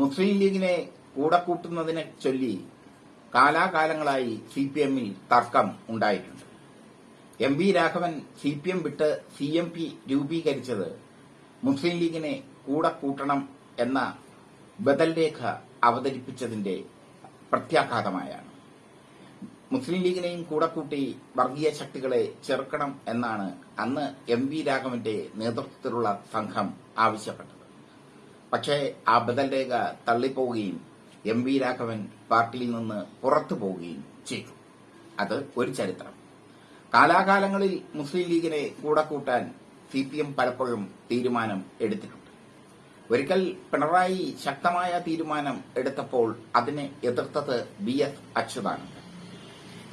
മുസ്ലിം ലീഗിനെ കൂടെ കൂട്ടുന്നതിനെ ചൊല്ലി കാലാകാലങ്ങളായി സി പി എമ്മിൽ തർക്കം ഉണ്ടായിട്ടുണ്ട്. M V Raghavan C P M വിട്ട് സി എം പി രൂപീകരിച്ചത് മുസ്ലിം ലീഗിനെ കൂടെ കൂട്ടണം എന്ന ബദൽ രേഖ അവതരിപ്പിച്ചതിന്റെ പ്രത്യാഘാതമായാണ്. മുസ്ലിം ലീഗിനെയും കൂടെ കൂട്ടി വർഗീയ ശക്തികളെ ചെറുക്കണം എന്നാണ് അന്ന് എം വി രാഘവന്റെ നേതൃത്വത്തിലുള്ള സംഘം ആവശ്യപ്പെട്ടത്. പക്ഷേ ആ ബദൽ രേഖ തള്ളിപ്പോവുകയും എം വി രാഘവൻ പാർട്ടിയിൽ നിന്ന് പുറത്തു പോവുകയും ചെയ്തു. അത് ഒരു ചരിത്രം. കാലാകാലങ്ങളിൽ മുസ്ലിം ലീഗിനെ കൂടെ കൂട്ടാൻ സി പി എം പലപ്പോഴും തീരുമാനം എടുത്തിട്ടുണ്ട്. ഒരിക്കൽ പിണറായി ശക്തമായ തീരുമാനം എടുത്തപ്പോൾ അതിനെ എതിർത്തത് ബി എസ് അച്യുതാനന്ദൻ.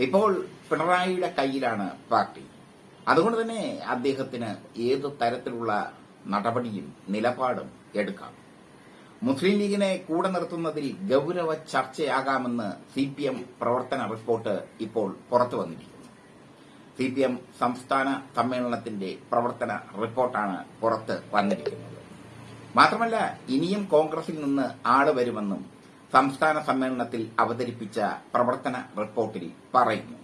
ഇപ്പോൾ പിണറായിയുടെ കയ്യിലാണ് പാർട്ടി. അതുകൊണ്ട് തന്നെ അദ്ദേഹത്തിന് ഏതു തരത്തിലുള്ള നടപടിയും നിലപാടും എടുക്കാം. മുസ്ലിം ലീഗിനെ കൂടെ നിർത്തുന്നതിൽ ഗൌരവ ചർച്ചയാകാമെന്ന് സി പി എം പ്രവർത്തന റിപ്പോർട്ട് ഇപ്പോൾ പുറത്തു വന്നിരിക്കുന്നു. സി പി എം സംസ്ഥാന സമ്മേളനത്തിന്റെ പ്രവർത്തന റിപ്പോർട്ടാണ് പുറത്ത് വന്നിരിക്കുന്നത്. മാത്രമല്ല ഇനിയും കോൺഗ്രസിൽ നിന്ന് ആൾ വരുമെന്നും സംസ്ഥാന സമ്മേളനത്തിൽ അവതരിപ്പിച്ച പ്രവർത്തന റിപ്പോർട്ടിൽ പറയുന്നു.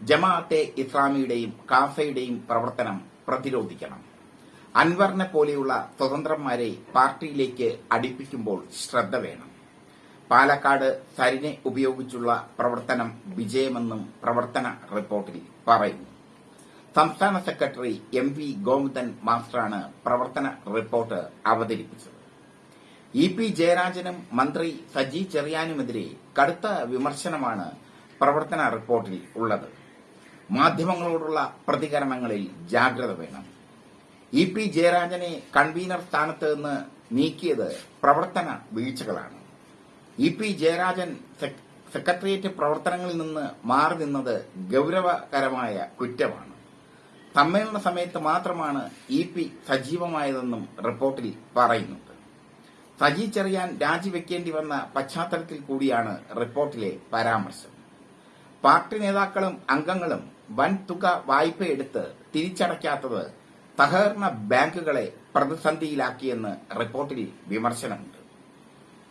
ജമാഅത്തെ ഇസ്ലാമിയുടെയും കാഫയുടെയും പ്രവർത്തനം പ്രതിരോധിക്കണം. അൻവറിനെ പോലെയുള്ള സ്വതന്ത്രന്മാരെ പാർട്ടിയിലേക്ക് അടുപ്പിക്കുമ്പോൾ ശ്രദ്ധ വേണം. പാലക്കാട് സരിനെ ഉപയോഗിച്ചുള്ള പ്രവർത്തനം വിജയമെന്നും പ്രവർത്തന റിപ്പോർട്ടിൽ പറയുന്നു. സംസ്ഥാന സെക്രട്ടറി എം വി ഗോവിന്ദൻ മാസ്റ്ററാണ് പ്രവർത്തന റിപ്പോർട്ട് അവതരിപ്പിച്ചത്. ഇ പി ജയരാജനും മന്ത്രി സജി ചെറിയാനുമെതിരെ കടുത്ത വിമർശനമാണ് പ്രവർത്തന റിപ്പോർട്ടിൽ ഉള്ളത്. മാധ്യമങ്ങളോടുള്ള പ്രതികരണങ്ങളിൽ ജാഗ്രത വേണം. ഇ പി ജയരാജനെ കൺവീനർ സ്ഥാനത്ത് നിന്ന് നീക്കിയത് പ്രവർത്തന വീഴ്ചകളാണ്. ഇ പി ജയരാജൻ സെക്രട്ടേറിയറ്റ് പ്രവർത്തനങ്ങളിൽ നിന്ന് മാറി നിന്നത് ഗൌരവകരമായ കുറ്റമാണ്. സമ്മേളന സമയത്ത് മാത്രമാണ് ഇ പി സജീവമായതെന്നും റിപ്പോർട്ടിൽ പറയുന്നുണ്ട്. സജി ചെറിയാൻ രാജിവെക്കേണ്ടി വന്ന പശ്ചാത്തലത്തിൽ കൂടിയാണ് റിപ്പോർട്ടിലെ പരാമർശം. പാർട്ടി നേതാക്കളും അംഗങ്ങളും വൻ തുക വായ്പയെടുത്ത് തിരിച്ചടയ്ക്കാത്തത് സഹകരണ ബാങ്കുകളെ പ്രതിസന്ധിയിലാക്കിയെന്ന് റിപ്പോർട്ടിൽ വിമർശനമുണ്ട്.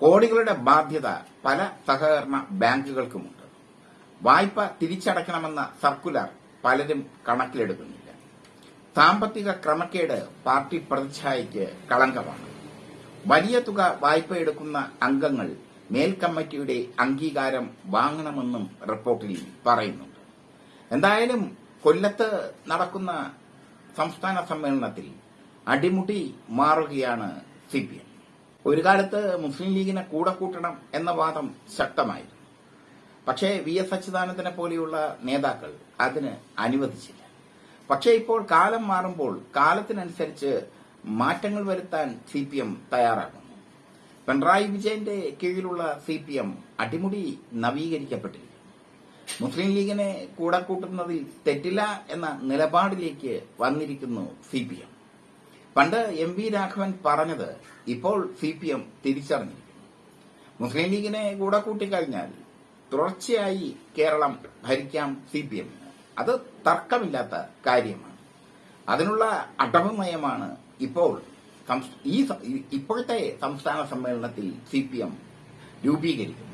കോടികളുടെ ബാധ്യത പല സഹകരണ ബാങ്കുകൾക്കുമുണ്ട്. വായ്പ തിരിച്ചടയ്ക്കണമെന്ന സർക്കുലർ പലരും കണക്കിലെടുക്കുന്നില്ല. സാമ്പത്തിക ക്രമക്കേട് പാർട്ടി പ്രതിച്ഛായയ്ക്ക് കളങ്കമാണ്. വലിയ തുക വായ്പ എടുക്കുന്ന അംഗങ്ങൾ മേൽക്കമ്മിറ്റിയുടെ അംഗീകാരം വാങ്ങണമെന്നും റിപ്പോർട്ടിൽ പറയുന്നുണ്ട്. എന്തായാലും കൊല്ലത്ത് നടക്കുന്ന സംസ്ഥാന സമ്മേളനത്തിൽ അടിമുടി മാറുകയാണ് സി പി എം ഒരു കാലത്ത് മുസ്ലിം ലീഗിനെ കൂടെ കൂട്ടണം എന്ന വാദം ശക്തമായിരുന്നു. പക്ഷേ വി എസ് അച്യുതാനന്ദനെ പോലെയുള്ള നേതാക്കൾ അതിന് അനുവദിച്ചില്ല. പക്ഷേ ഇപ്പോൾ കാലം മാറുമ്പോൾ കാലത്തിനനുസരിച്ച് മാറ്റങ്ങൾ വരുത്താൻ സി പി എം തയ്യാറാകുന്നു. പിണറായി വിജയന്റെ കീഴിലുള്ള സി പി എം അടിമുടി നവീകരിക്കപ്പെട്ടിരിക്കുന്നു. മുസ്ലിം ലീഗിനെ കൂടെ കൂട്ടുന്നതിൽ തെറ്റില്ല എന്ന നിലപാടിലേക്ക് വന്നിരിക്കുന്നു സി പി എം. പണ്ട് എം വി രാഘവൻ പറഞ്ഞത് ഇപ്പോൾ സി പി എം തിരിച്ചറിഞ്ഞിരിക്കുന്നു. മുസ്ലിം ലീഗിനെ കൂടെ കൂട്ടിക്കഴിഞ്ഞാൽ തുടർച്ചയായി കേരളം ഭരിക്കാം സി പി എമ്മിന് അത് തർക്കമില്ലാത്ത കാര്യമാണ്. അതിനുള്ള അടവ് നയമാണ് ഇപ്പോൾ ഈ- ഇപ്പോഴത്തെ സംസ്ഥാന സമ്മേളനത്തിൽ സി പി എം രൂപീകരിക്കുന്നത്.